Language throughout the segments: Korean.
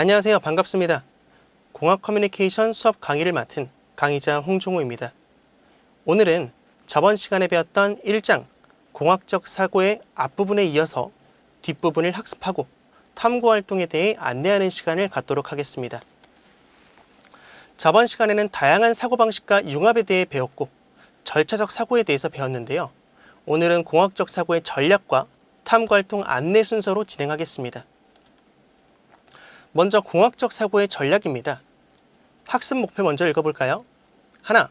안녕하세요. 반갑습니다. 공학 커뮤니케이션 수업 강의를 맡은 강의자 홍종호입니다. 오늘은 저번 시간에 배웠던 1장 공학적 사고의 앞부분에 이어서 뒷부분을 학습하고 탐구 활동에 대해 안내하는 시간을 갖도록 하겠습니다. 저번 시간에는 다양한 사고방식과 융합에 대해 배웠고 절차적 사고에 대해서 배웠는데요. 오늘은 공학적 사고의 전략과 탐구 활동 안내 순서로 진행하겠습니다. 먼저 공학적 사고의 전략입니다. 학습 목표 먼저 읽어볼까요? 하나,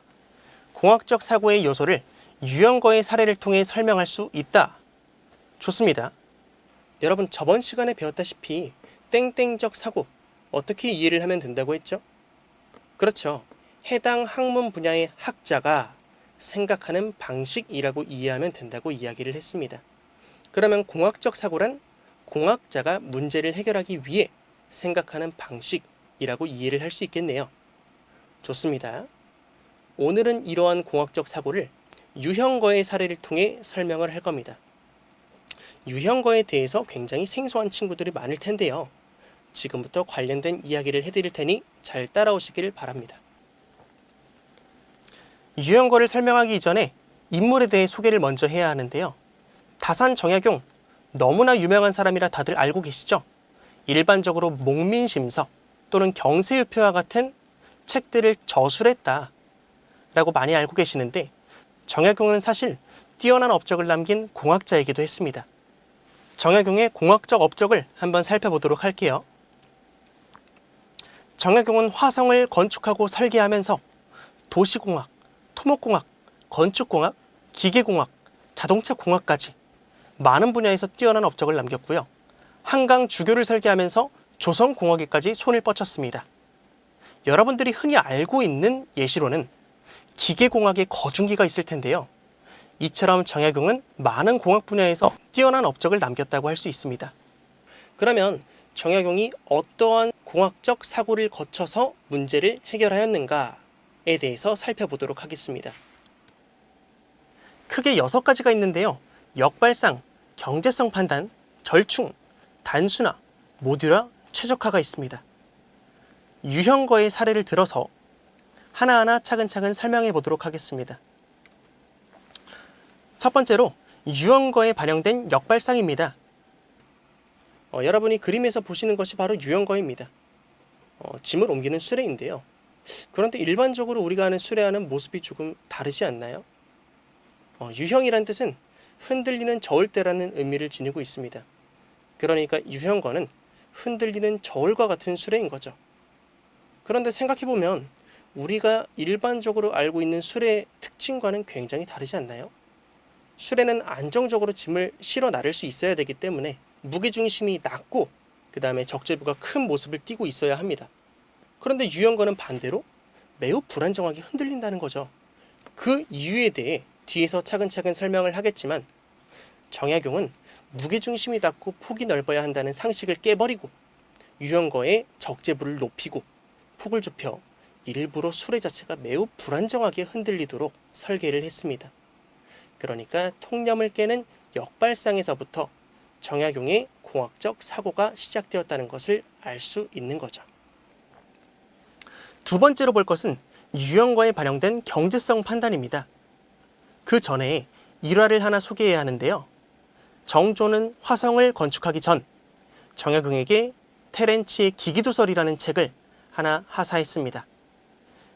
공학적 사고의 요소를 유형거의 사례를 통해 설명할 수 있다. 좋습니다. 여러분 저번 시간에 배웠다시피 땡땡적 사고 어떻게 이해를 하면 된다고 했죠? 그렇죠. 해당 학문 분야의 학자가 생각하는 방식이라고 이해하면 된다고 이야기를 했습니다. 그러면 공학적 사고란 공학자가 문제를 해결하기 위해 생각하는 방식이라고 이해를 할 수 있겠네요. 좋습니다. 오늘은 이러한 공학적 사고를 유형거의 사례를 통해 설명을 할 겁니다. 유형거에 대해서 굉장히 생소한 친구들이 많을 텐데요. 지금부터 관련된 이야기를 해드릴 테니 잘 따라오시길 바랍니다. 유형거를 설명하기 이전에 인물에 대해 소개를 먼저 해야 하는데요. 다산 정약용 너무나 유명한 사람이라 다들 알고 계시죠? 일반적으로 목민심서 또는 경세유표와 같은 책들을 저술했다 라고 많이 알고 계시는데 정약용은 사실 뛰어난 업적을 남긴 공학자이기도 했습니다. 정약용의 공학적 업적을 한번 살펴보도록 할게요. 정약용은 화성을 건축하고 설계하면서 도시공학, 토목공학, 건축공학, 기계공학, 자동차공학까지 많은 분야에서 뛰어난 업적을 남겼고요. 한강 주교를 설계하면서 조선공학에까지 손을 뻗쳤습니다. 여러분들이 흔히 알고 있는 예시로는 기계공학의 거중기가 있을 텐데요. 이처럼 정약용은 많은 공학 분야에서 뛰어난 업적을 남겼다고 할 수 있습니다. 그러면 정약용이 어떠한 공학적 사고를 거쳐서 문제를 해결하였는가에 대해서 살펴보도록 하겠습니다. 크게 여섯 가지가 있는데요. 역발상, 경제성 판단, 절충, 단순화, 모듈화, 최적화가 있습니다. 유형거의 사례를 들어서 하나하나 차근차근 설명해 보도록 하겠습니다. 첫 번째로 유형거에 반영된 역발상입니다. 어, 여러분이 그림에서 보시는 것이 바로 유형거입니다. 어, 짐을 옮기는 수레인데요. 그런데 일반적으로 우리가 하는 수레와는 모습이 조금 다르지 않나요? 어, 유형이란 뜻은 흔들리는 저울대라는 의미를 지니고 있습니다. 그러니까 유형거는 흔들리는 저울과 같은 수레인 거죠. 그런데 생각해보면 우리가 일반적으로 알고 있는 수레의 특징과는 굉장히 다르지 않나요? 수레는 안정적으로 짐을 실어 나를 수 있어야 되기 때문에 무게중심이 낮고 그 다음에 적재부가 큰 모습을 띠고 있어야 합니다. 그런데 유형거는 반대로 매우 불안정하게 흔들린다는 거죠. 그 이유에 대해 뒤에서 차근차근 설명을 하겠지만 정약용은 무게중심이 낮고 폭이 넓어야 한다는 상식을 깨버리고 유형거의 적재부를 높이고 폭을 좁혀 일부러 수레 자체가 매우 불안정하게 흔들리도록 설계를 했습니다. 그러니까 통념을 깨는 역발상에서부터 정약용의 공학적 사고가 시작되었다는 것을 알 수 있는 거죠. 두 번째로 볼 것은 유형과에 반영된 경제성 판단입니다. 그 전에 일화를 하나 소개해야 하는데요. 정조는 화성을 건축하기 전 정약용에게 테렌치의 기기도설이라는 책을 하나 하사했습니다.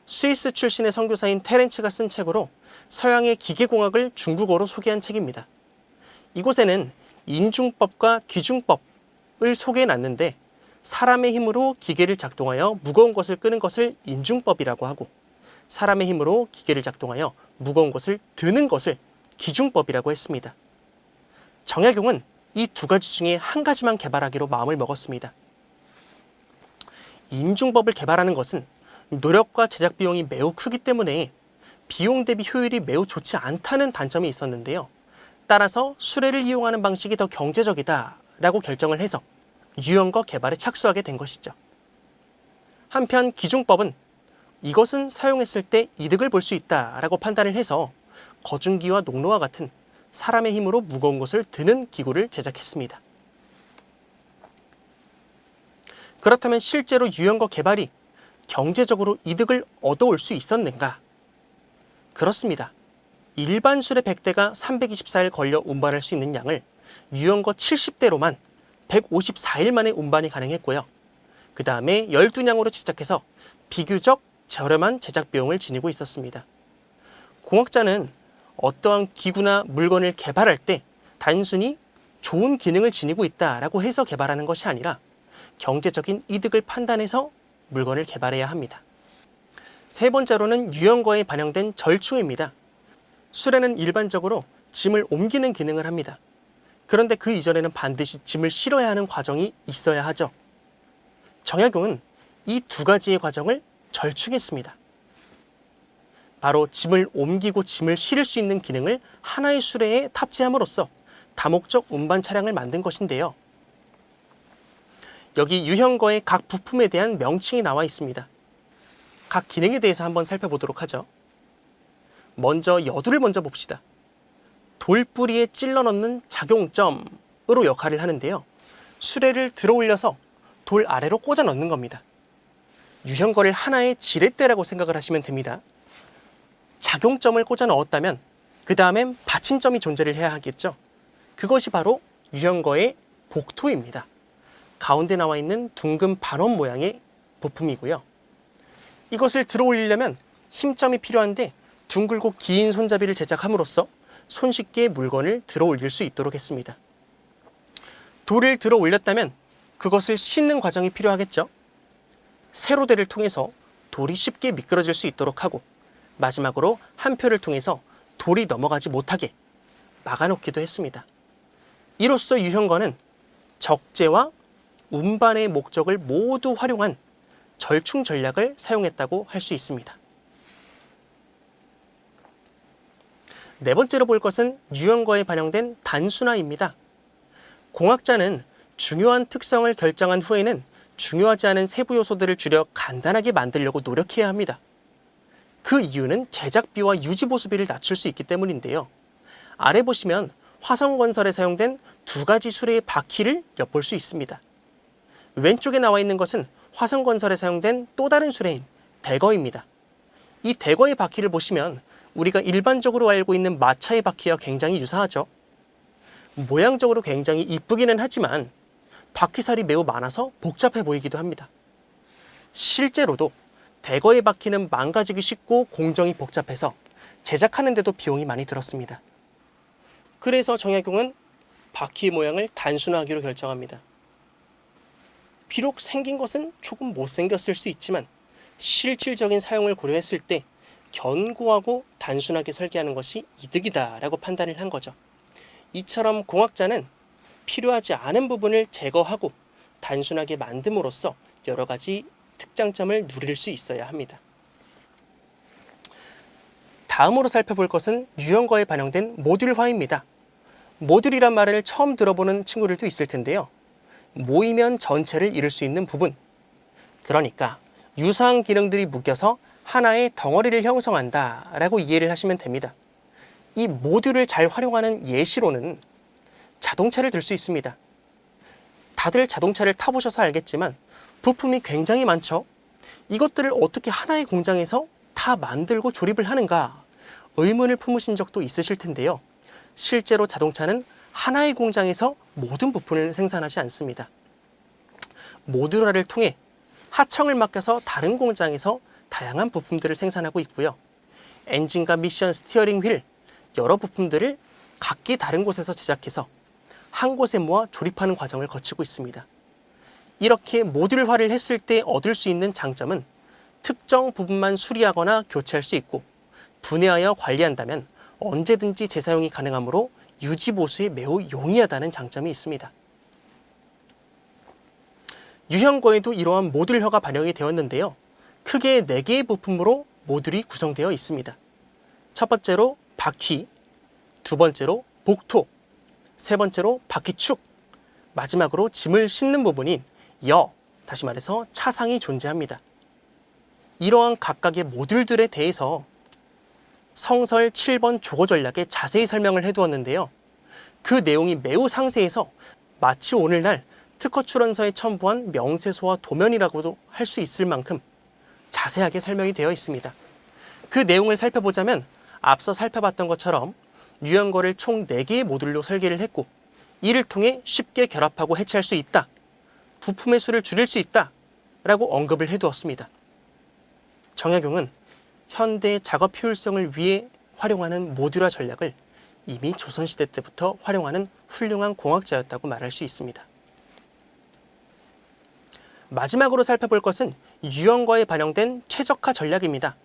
스위스 출신의 선교사인 테렌츠가 쓴 책으로 서양의 기계공학을 중국어로 소개한 책입니다. 이곳에는 인중법과 기중법을 소개해 놨는데 사람의 힘으로 기계를 작동하여 무거운 것을 끄는 것을 인중법이라고 하고 사람의 힘으로 기계를 작동하여 무거운 것을 드는 것을 기중법이라고 했습니다. 정약용은 이 두 가지 중에 한 가지만 개발하기로 마음을 먹었습니다. 인중법을 개발하는 것은 노력과 제작 비용이 매우 크기 때문에 비용 대비 효율이 매우 좋지 않다는 단점이 있었는데요. 따라서 수레를 이용하는 방식이 더 경제적이다라고 결정을 해서 유형거 개발에 착수하게 된 것이죠. 한편 기중법은 이것은 사용했을 때 이득을 볼 수 있다라고 판단을 해서 거중기와 농로와 같은 사람의 힘으로 무거운 것을 드는 기구를 제작했습니다. 그렇다면 실제로 유형거 개발이 경제적으로 이득을 얻어올 수 있었는가? 그렇습니다. 일반 술의 100대가 324일 걸려 운반할 수 있는 양을 유형거 70대로만 154일 만에 운반이 가능했고요. 그 다음에 12냥으로 제작해서 비교적 저렴한 제작 비용을 지니고 있었습니다. 공학자는 어떠한 기구나 물건을 개발할 때 단순히 좋은 기능을 지니고 있다라고 해서 개발하는 것이 아니라 경제적인 이득을 판단해서 물건을 개발해야 합니다. 세 번째로는 유형거에 반영된 절충입니다. 수레는 일반적으로 짐을 옮기는 기능을 합니다. 그런데 그 이전에는 반드시 짐을 실어야 하는 과정이 있어야 하죠. 정약용은 이 두 가지의 과정을 절충했습니다. 바로 짐을 옮기고 짐을 실을 수 있는 기능을 하나의 수레에 탑재함으로써 다목적 운반 차량을 만든 것인데요. 여기 유형거의 각 부품에 대한 명칭이 나와 있습니다. 각 기능에 대해서 한번 살펴보도록 하죠. 먼저 여두를 먼저 봅시다. 돌뿌리에 찔러 넣는 작용점으로 역할을 하는데요. 수레를 들어 올려서 돌 아래로 꽂아 넣는 겁니다. 유형거를 하나의 지렛대라고 생각을 하시면 됩니다. 작용점을 꽂아 넣었다면 그 다음엔 받침점이 존재를 해야 하겠죠. 그것이 바로 유형거의 복토입니다. 가운데 나와 있는 둥근 반원 모양의 부품이고요. 이것을 들어 올리려면 힘점이 필요한데 둥글고 긴 손잡이를 제작함으로써 손쉽게 물건을 들어 올릴 수 있도록 했습니다. 돌을 들어 올렸다면 그것을 씻는 과정이 필요하겠죠. 세로대를 통해서 돌이 쉽게 미끄러질 수 있도록 하고 마지막으로 한 표를 통해서 돌이 넘어가지 못하게 막아놓기도 했습니다. 이로써 유형건은 적재와 운반의 목적을 모두 활용한 절충 전략을 사용했다고 할 수 있습니다. 네 번째로 볼 것은 유형거에 반영된 단순화입니다. 공학자는 중요한 특성을 결정한 후에는 중요하지 않은 세부 요소들을 줄여 간단하게 만들려고 노력해야 합니다. 그 이유는 제작비와 유지보수비를 낮출 수 있기 때문인데요. 아래 보시면 화성건설에 사용된 두 가지 수레의 바퀴를 엿볼 수 있습니다. 왼쪽에 나와 있는 것은 화성건설에 사용된 또 다른 수레인 대거입니다. 이 대거의 바퀴를 보시면 우리가 일반적으로 알고 있는 마차의 바퀴와 굉장히 유사하죠. 모양적으로 굉장히 이쁘기는 하지만 바퀴살이 매우 많아서 복잡해 보이기도 합니다. 실제로도 대거의 바퀴는 망가지기 쉽고 공정이 복잡해서 제작하는데도 비용이 많이 들었습니다. 그래서 정약용은 바퀴 모양을 단순화하기로 결정합니다. 비록 생긴 것은 조금 못생겼을 수 있지만 실질적인 사용을 고려했을 때 견고하고 단순하게 설계하는 것이 이득이다라고 판단을 한 거죠. 이처럼 공학자는 필요하지 않은 부분을 제거하고 단순하게 만듦으로써 여러 가지 특장점을 누릴 수 있어야 합니다. 다음으로 살펴볼 것은 유형거에 반영된 모듈화입니다. 모듈이란 말을 처음 들어보는 친구들도 있을 텐데요. 모이면 전체를 이룰 수 있는 부분. 그러니까 유사한 기능들이 묶여서 하나의 덩어리를 형성한다 라고 이해를 하시면 됩니다. 이 모듈을 잘 활용하는 예시로는 자동차를 들 수 있습니다. 다들 자동차를 타보셔서 알겠지만 부품이 굉장히 많죠. 이것들을 어떻게 하나의 공장에서 다 만들고 조립을 하는가 의문을 품으신 적도 있으실 텐데요. 실제로 자동차는 하나의 공장에서 모든 부품을 생산하지 않습니다. 모듈화를 통해 하청을 맡겨서 다른 공장에서 다양한 부품들을 생산하고 있고요. 엔진과 미션, 스티어링 휠 여러 부품들을 각기 다른 곳에서 제작해서 한 곳에 모아 조립하는 과정을 거치고 있습니다. 이렇게 모듈화를 했을 때 얻을 수 있는 장점은 특정 부분만 수리하거나 교체할 수 있고 분해하여 관리한다면 언제든지 재사용이 가능하므로 유지 보수에 매우 용이하다는 장점이 있습니다. 유형거에도 이러한 모듈화가 반영이 되었는데요. 크게 4개의 부품으로 모듈이 구성되어 있습니다. 첫 번째로 바퀴, 두 번째로 복토, 세 번째로 바퀴축, 마지막으로 짐을 싣는 부분인 여, 다시 말해서 차상이 존재합니다. 이러한 각각의 모듈들에 대해서 성설 7번 조거 전략에 자세히 설명을 해두었는데요. 그 내용이 매우 상세해서 마치 오늘날 특허 출원서에 첨부한 명세서와 도면이라고도 할 수 있을 만큼 자세하게 설명이 되어 있습니다. 그 내용을 살펴보자면 앞서 살펴봤던 것처럼 유형거를 총 4개의 모듈로 설계를 했고 이를 통해 쉽게 결합하고 해체할 수 있다. 부품의 수를 줄일 수 있다. 라고 언급을 해두었습니다. 정약용은 현대의 작업 효율성을 위해 활용하는 모듈화 전략을 이미 조선시대 때부터 활용하는 훌륭한 공학자였다고 말할 수 있습니다. 마지막으로 살펴볼 것은 유형거에 반영된 최적화 전략입니다.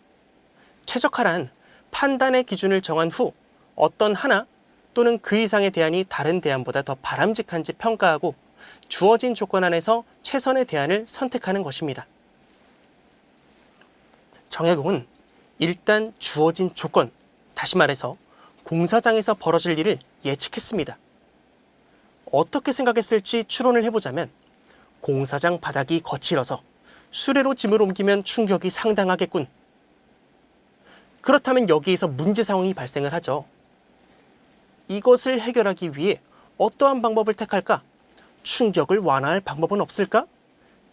최적화란 판단의 기준을 정한 후 어떤 하나 또는 그 이상의 대안이 다른 대안보다 더 바람직한지 평가하고 주어진 조건 안에서 최선의 대안을 선택하는 것입니다. 정약용은 일단 주어진 조건, 다시 말해서 공사장에서 벌어질 일을 예측했습니다. 어떻게 생각했을지 추론을 해보자면 공사장 바닥이 거칠어서 수레로 짐을 옮기면 충격이 상당하겠군. 그렇다면 여기에서 문제 상황이 발생을 하죠. 이것을 해결하기 위해 어떠한 방법을 택할까? 충격을 완화할 방법은 없을까?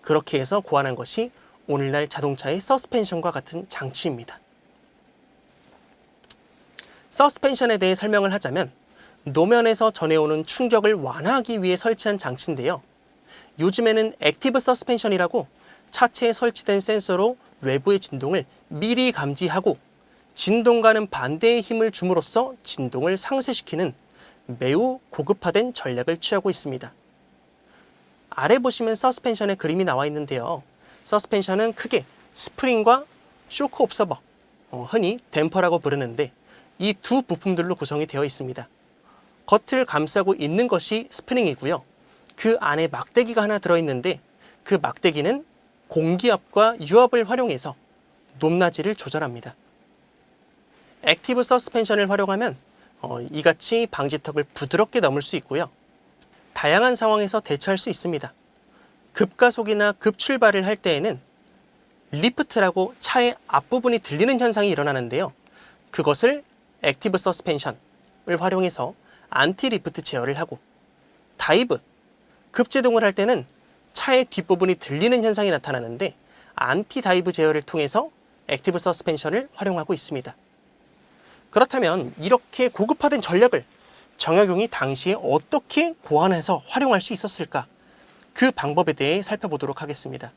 그렇게 해서 고안한 것이 오늘날 자동차의 서스펜션과 같은 장치입니다. 서스펜션에 대해 설명을 하자면 노면에서 전해오는 충격을 완화하기 위해 설치한 장치인데요. 요즘에는 액티브 서스펜션이라고 차체에 설치된 센서로 외부의 진동을 미리 감지하고 진동과는 반대의 힘을 줌으로써 진동을 상쇄시키는 매우 고급화된 전략을 취하고 있습니다. 아래 보시면 서스펜션의 그림이 나와 있는데요. 서스펜션은 크게 스프링과 쇼크 옵서버, 어, 흔히 댐퍼라고 부르는데 이 두 부품들로 구성이 되어 있습니다. 겉을 감싸고 있는 것이 스프링이고요. 그 안에 막대기가 하나 들어있는데 그 막대기는 공기압과 유압을 활용해서 높낮이를 조절합니다. 액티브 서스펜션을 활용하면 어, 이같이 방지턱을 부드럽게 넘을 수 있고요. 다양한 상황에서 대처할 수 있습니다. 급가속이나 급출발을 할 때에는 리프트라고 차의 앞부분이 들리는 현상이 일어나는데요. 그것을 액티브 서스펜션을 활용해서 안티 리프트 제어를 하고 다이브, 급제동을 할 때는 차의 뒷부분이 들리는 현상이 나타나는데 안티 다이브 제어를 통해서 액티브 서스펜션을 활용하고 있습니다. 그렇다면 이렇게 고급화된 전략을 정약용이 당시에 어떻게 고안해서 활용할 수 있었을까? 그 방법에 대해 살펴보도록 하겠습니다.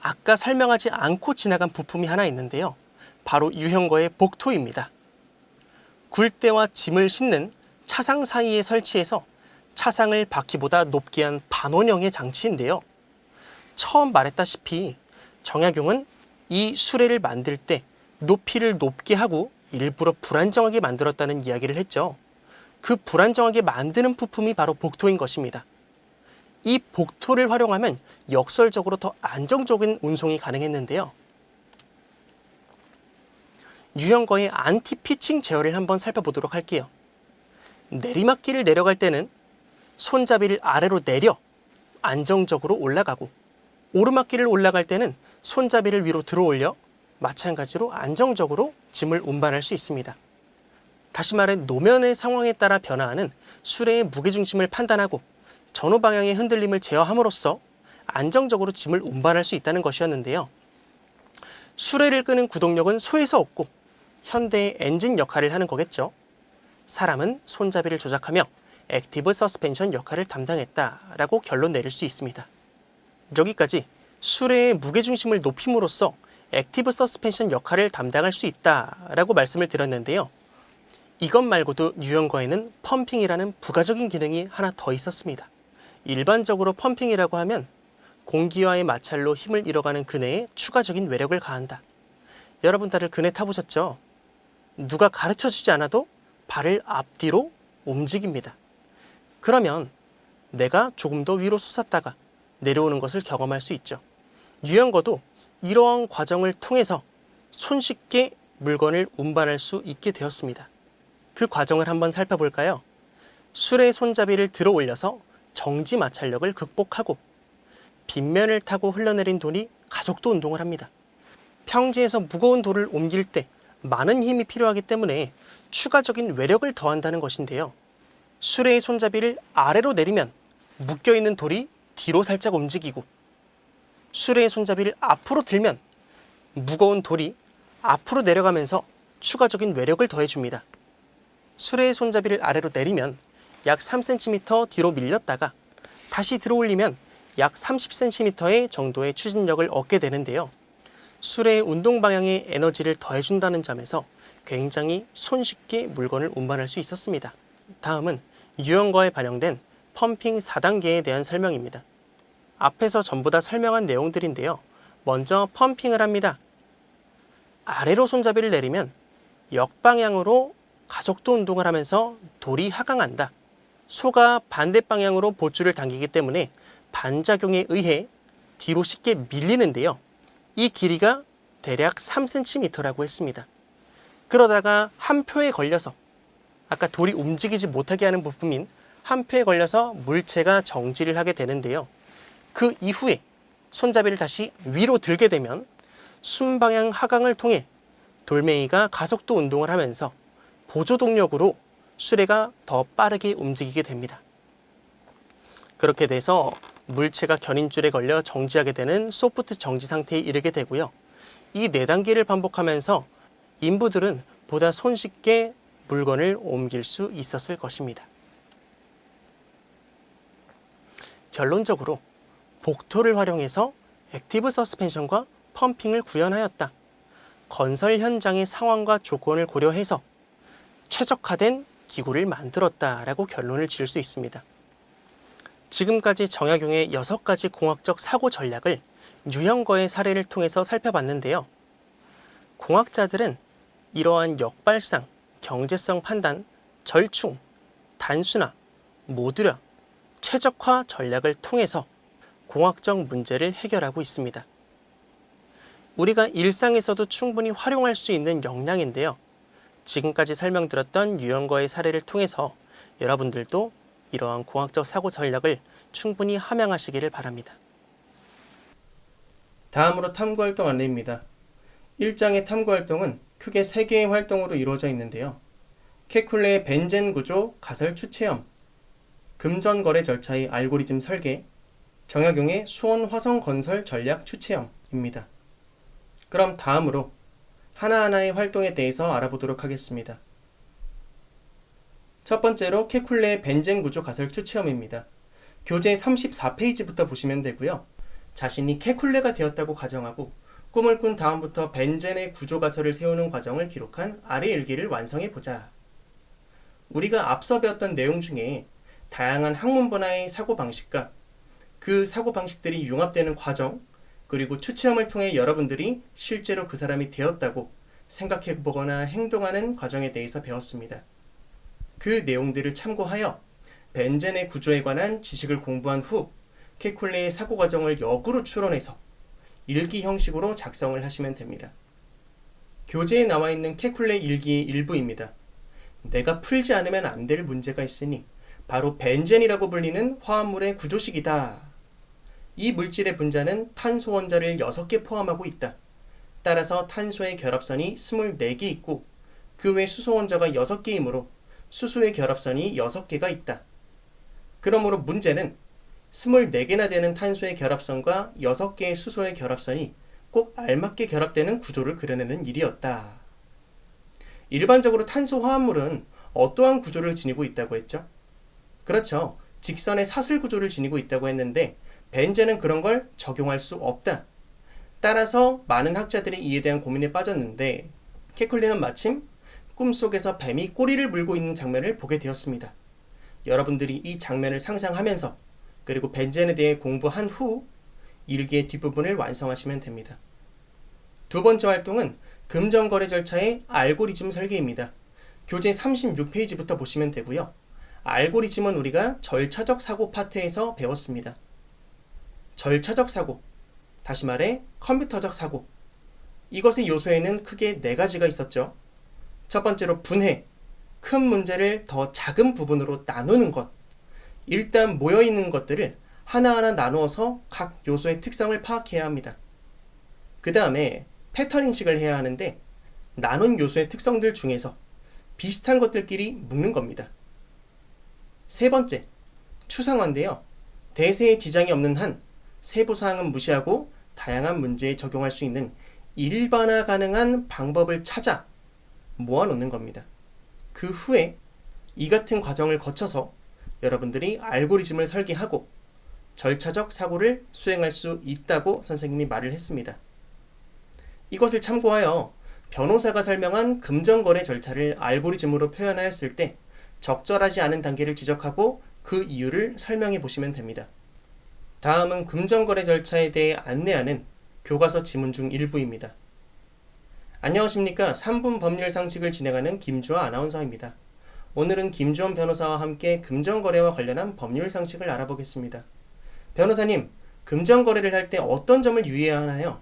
아까 설명하지 않고 지나간 부품이 하나 있는데요. 바로 유형거의 복토입니다. 굴대와 짐을 싣는 차상 사이에 설치해서 차상을 바퀴보다 높게 한 반원형의 장치인데요. 처음 말했다시피 정약용은 이 수레를 만들 때 높이를 높게 하고 일부러 불안정하게 만들었다는 이야기를 했죠. 그 불안정하게 만드는 부품이 바로 복토인 것입니다. 이 복토를 활용하면 역설적으로 더 안정적인 운송이 가능했는데요. 유형거의 안티 피칭 제어를 한번 살펴보도록 할게요. 내리막길을 내려갈 때는 손잡이를 아래로 내려 안정적으로 올라가고 오르막길을 올라갈 때는 손잡이를 위로 들어 올려 마찬가지로 안정적으로 짐을 운반할 수 있습니다. 다시 말해 노면의 상황에 따라 변화하는 수레의 무게중심을 판단하고 전후 방향의 흔들림을 제어함으로써 안정적으로 짐을 운반할 수 있다는 것이었는데요. 수레를 끄는 구동력은 소에서 없고 현대의 엔진 역할을 하는 거겠죠. 사람은 손잡이를 조작하며 액티브 서스펜션 역할을 담당했다라고 결론 내릴 수 있습니다. 여기까지 수레의 무게중심을 높임으로써 액티브 서스펜션 역할을 담당할 수 있다라고 말씀을 드렸는데요. 이것 말고도 유형거에는 펌핑이라는 부가적인 기능이 하나 더 있었습니다. 일반적으로 펌핑이라고 하면 공기와의 마찰로 힘을 잃어가는 그네에 추가적인 외력을 가한다. 여러분 다들 그네 타보셨죠? 누가 가르쳐 주지 않아도 발을 앞뒤로 움직입니다. 그러면 내가 조금 더 위로 솟았다가 내려오는 것을 경험할 수 있죠. 유형거도 이러한 과정을 통해서 손쉽게 물건을 운반할 수 있게 되었습니다. 그 과정을 한번 살펴볼까요? 수레 손잡이를 들어 올려서 정지 마찰력을 극복하고 빗면을 타고 흘러내린 돌이 가속도 운동을 합니다. 평지에서 무거운 돌을 옮길 때 많은 힘이 필요하기 때문에 추가적인 외력을 더한다는 것인데요. 수레의 손잡이를 아래로 내리면 묶여있는 돌이 뒤로 살짝 움직이고 수레의 손잡이를 앞으로 들면 무거운 돌이 앞으로 내려가면서 추가적인 외력을 더해줍니다. 수레의 손잡이를 아래로 내리면 약 3cm 뒤로 밀렸다가 다시 들어 올리면 약 30cm의 정도의 추진력을 얻게 되는데요. 수레의 운동 방향에 에너지를 더해준다는 점에서 굉장히 손쉽게 물건을 운반할 수 있었습니다. 다음은 유형과에 반영된 펌핑 4단계에 대한 설명입니다. 앞에서 전부 다 설명한 내용들인데요. 먼저 펌핑을 합니다. 아래로 손잡이를 내리면 역방향으로 가속도 운동을 하면서 돌이 하강한다. 소가 반대 방향으로 보줄을 당기기 때문에 반작용에 의해 뒤로 쉽게 밀리는데요. 이 길이가 대략 3cm라고 했습니다. 그러다가 한 표에 걸려서 아까 돌이 움직이지 못하게 하는 부품인 한 표에 걸려서 물체가 정지를 하게 되는데요. 그 이후에 손잡이를 다시 위로 들게 되면 순방향 하강을 통해 돌멩이가 가속도 운동을 하면서 보조 동력으로 수레가 더 빠르게 움직이게 됩니다. 그렇게 돼서 물체가 견인줄에 걸려 정지하게 되는 소프트 정지 상태에 이르게 되고요. 이네 단계를 반복하면서 인부들은 보다 손쉽게 물건을 옮길 수 있었을 것입니다. 결론적으로 복토를 활용해서 액티브 서스펜션과 펌핑을 구현하였다. 건설 현장의 상황과 조건을 고려해서 최적화된 기구를 만들었다라고 결론을 지을 수 있습니다. 지금까지 정약용의 여섯 가지 공학적 사고 전략을 유형거의 사례를 통해서 살펴봤는데요. 공학자들은 이러한 역발상, 경제성 판단, 절충, 단순화, 모듈화, 최적화 전략을 통해서 공학적 문제를 해결하고 있습니다. 우리가 일상에서도 충분히 활용할 수 있는 역량인데요. 지금까지 설명드렸던 유형거의 사례를 통해서 여러분들도 이러한 공학적 사고 전략을 충분히 함양하시기를 바랍니다. 다음으로 탐구 활동 안내입니다. 1장의 탐구 활동은 크게 3개의 활동으로 이루어져 있는데요. 케쿨레의 벤젠 구조 가설 추체험, 금전 거래 절차의 알고리즘 설계, 정약용의 수원 화성 건설 전략 추체험입니다. 그럼 다음으로 하나하나의 활동에 대해서 알아보도록 하겠습니다. 첫 번째로 케쿨레의 벤젠 구조 가설 추체험입니다. 교재 34페이지부터 보시면 되고요. 자신이 케쿨레가 되었다고 가정하고 꿈을 꾼 다음부터 벤젠의 구조 가설을 세우는 과정을 기록한 아래 일기를 완성해 보자. 우리가 앞서 배웠던 내용 중에 다양한 학문 분야의 사고 방식과 그 사고 방식들이 융합되는 과정, 그리고 추체험을 통해 여러분들이 실제로 그 사람이 되었다고 생각해 보거나 행동하는 과정에 대해서 배웠습니다. 그 내용들을 참고하여 벤젠의 구조에 관한 지식을 공부한 후 케쿨레의 사고 과정을 역으로 추론해서 일기 형식으로 작성을 하시면 됩니다. 교재에 나와 있는 케쿨레 일기의 일부입니다. 내가 풀지 않으면 안 될 문제가 있으니 바로 벤젠이라고 불리는 화합물의 구조식이다. 이 물질의 분자는 탄소 원자를 6개 포함하고 있다. 따라서 탄소의 결합선이 24개 있고 그 외 수소 원자가 6개이므로 수소의 결합선이 6개가 있다. 그러므로 문제는 24개나 되는 탄소의 결합선과 6개의 수소의 결합선이 꼭 알맞게 결합되는 구조를 그려내는 일이었다. 일반적으로 탄소 화합물은 어떠한 구조를 지니고 있다고 했죠? 그렇죠. 직선의 사슬 구조를 지니고 있다고 했는데 벤젠은 그런 걸 적용할 수 없다. 따라서 많은 학자들이 이에 대한 고민에 빠졌는데 케쿨리는 마침 꿈속에서 뱀이 꼬리를 물고 있는 장면을 보게 되었습니다. 여러분들이 이 장면을 상상하면서 그리고 벤젠에 대해 공부한 후 일기의 뒷부분을 완성하시면 됩니다. 두 번째 활동은 금전거래 절차의 알고리즘 설계입니다. 교재 36페이지부터 보시면 되고요. 알고리즘은 우리가 절차적 사고 파트에서 배웠습니다. 절차적 사고, 다시 말해 컴퓨터적 사고. 이것의 요소에는 크게 네 가지가 있었죠. 첫 번째로 분해, 큰 문제를 더 작은 부분으로 나누는 것. 일단 모여있는 것들을 하나하나 나누어서 각 요소의 특성을 파악해야 합니다. 그 다음에 패턴 인식을 해야 하는데 나눈 요소의 특성들 중에서 비슷한 것들끼리 묶는 겁니다. 세 번째, 추상화인데요. 대세에 지장이 없는 한 세부 사항은 무시하고 다양한 문제에 적용할 수 있는 일반화 가능한 방법을 찾아 모아놓는 겁니다. 그 후에 이 같은 과정을 거쳐서 여러분들이 알고리즘을 설계하고 절차적 사고를 수행할 수 있다고 선생님이 말을 했습니다. 이것을 참고하여 변호사가 설명한 금전거래 절차를 알고리즘으로 표현하였을 때 적절하지 않은 단계를 지적하고 그 이유를 설명해 보시면 됩니다. 다음은 금전거래 절차에 대해 안내하는 교과서 지문 중 일부입니다. 안녕하십니까. 3분 법률 상식을 진행하는 김주아 아나운서입니다. 오늘은 김주원 변호사와 함께 금전거래와 관련한 법률 상식을 알아보겠습니다. 변호사님, 금전거래를 할 때 어떤 점을 유의해야 하나요?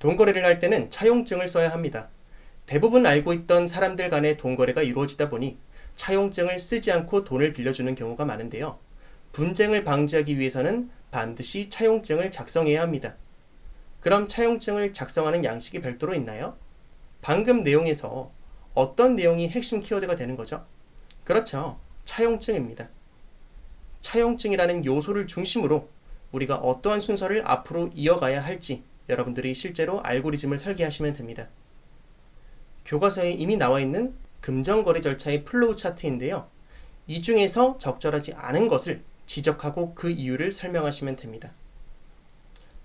돈거래를 할 때는 차용증을 써야 합니다. 대부분 알고 있던 사람들 간의 돈거래가 이루어지다 보니 차용증을 쓰지 않고 돈을 빌려주는 경우가 많은데요. 분쟁을 방지하기 위해서는 반드시 차용증을 작성해야 합니다. 그럼 차용증을 작성하는 양식이 별도로 있나요? 방금 내용에서 어떤 내용이 핵심 키워드가 되는 거죠? 그렇죠. 차용증입니다. 차용증이라는 요소를 중심으로 우리가 어떠한 순서를 앞으로 이어가야 할지 여러분들이 실제로 알고리즘을 설계하시면 됩니다. 교과서에 이미 나와 있는 금전거래 절차의 플로우 차트인데요. 이 중에서 적절하지 않은 것을 지적하고 그 이유를 설명하시면 됩니다.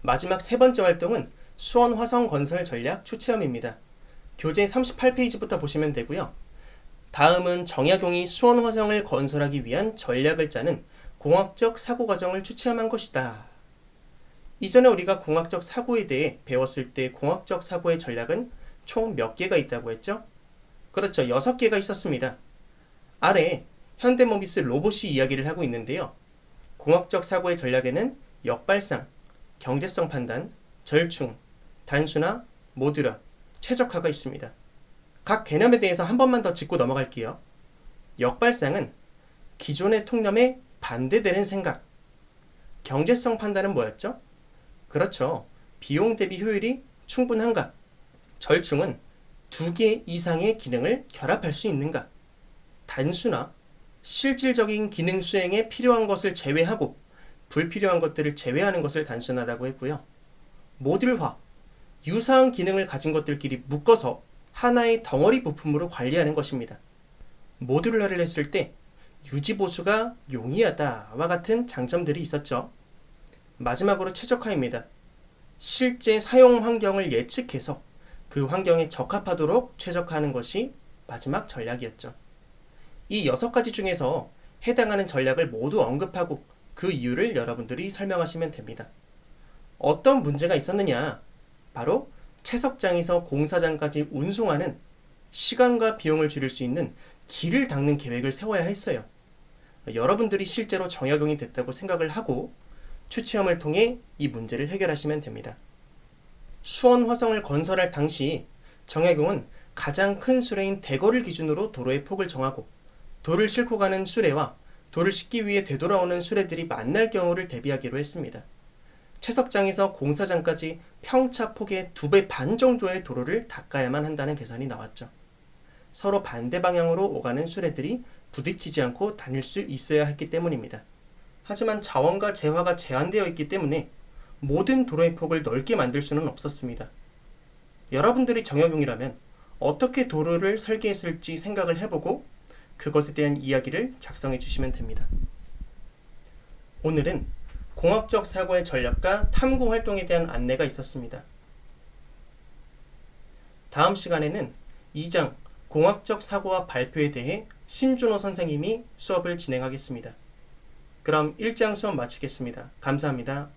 마지막 세 번째 활동은 수원 화성 건설 전략 추체험입니다. 교재 38페이지부터 보시면 되고요. 다음은 정약용이 수원 화성을 건설하기 위한 전략을 짜는 공학적 사고 과정을 추체험한 것이다. 이전에 우리가 공학적 사고에 대해 배웠을 때 공학적 사고의 전략은 총 몇 개가 있다고 했죠? 그렇죠. 6개가 있었습니다. 아래 현대모비스 로봇이 이야기를 하고 있는데요. 공학적 사고의 전략에는 역발상, 경제성 판단, 절충, 단순화, 모듈화, 최적화가 있습니다. 각 개념에 대해서 한 번만 더 짚고 넘어갈게요. 역발상은 기존의 통념에 반대되는 생각. 경제성 판단은 뭐였죠? 그렇죠. 비용 대비 효율이 충분한가? 절충은 두 개 이상의 기능을 결합할 수 있는가? 단순화, 실질적인 기능 수행에 필요한 것을 제외하고 불필요한 것들을 제외하는 것을 단순화라고 했고요. 모듈화, 유사한 기능을 가진 것들끼리 묶어서 하나의 덩어리 부품으로 관리하는 것입니다. 모듈화를 했을 때 유지보수가 용이하다와 같은 장점들이 있었죠. 마지막으로 최적화입니다. 실제 사용 환경을 예측해서 그 환경에 적합하도록 최적화하는 것이 마지막 전략이었죠. 이 여섯 가지 중에서 해당하는 전략을 모두 언급하고 그 이유를 여러분들이 설명하시면 됩니다. 어떤 문제가 있었느냐? 바로 채석장에서 공사장까지 운송하는 시간과 비용을 줄일 수 있는 길을 닦는 계획을 세워야 했어요. 여러분들이 실제로 정약용이 됐다고 생각을 하고 추체험을 통해 이 문제를 해결하시면 됩니다. 수원 화성을 건설할 당시 정약용은 가장 큰 수레인 대거를 기준으로 도로의 폭을 정하고 돌을 싣고 가는 수레와 돌을 싣기 위해 되돌아오는 수레들이 만날 경우를 대비하기로 했습니다. 채석장에서 공사장까지 평차 폭의 두배반 정도의 도로를 닦아야만 한다는 계산이 나왔죠. 서로 반대 방향으로 오가는 수레들이 부딪히지 않고 다닐 수 있어야 했기 때문입니다. 하지만 자원과 재화가 제한되어 있기 때문에 모든 도로의 폭을 넓게 만들 수는 없었습니다. 여러분들이 정약용이라면 어떻게 도로를 설계했을지 생각을 해보고 그것에 대한 이야기를 작성해 주시면 됩니다. 오늘은 공학적 사고의 전략과 탐구 활동에 대한 안내가 있었습니다. 다음 시간에는 2장 공학적 사고와 발표에 대해 신준호 선생님이 수업을 진행하겠습니다. 그럼 1장 수업 마치겠습니다. 감사합니다.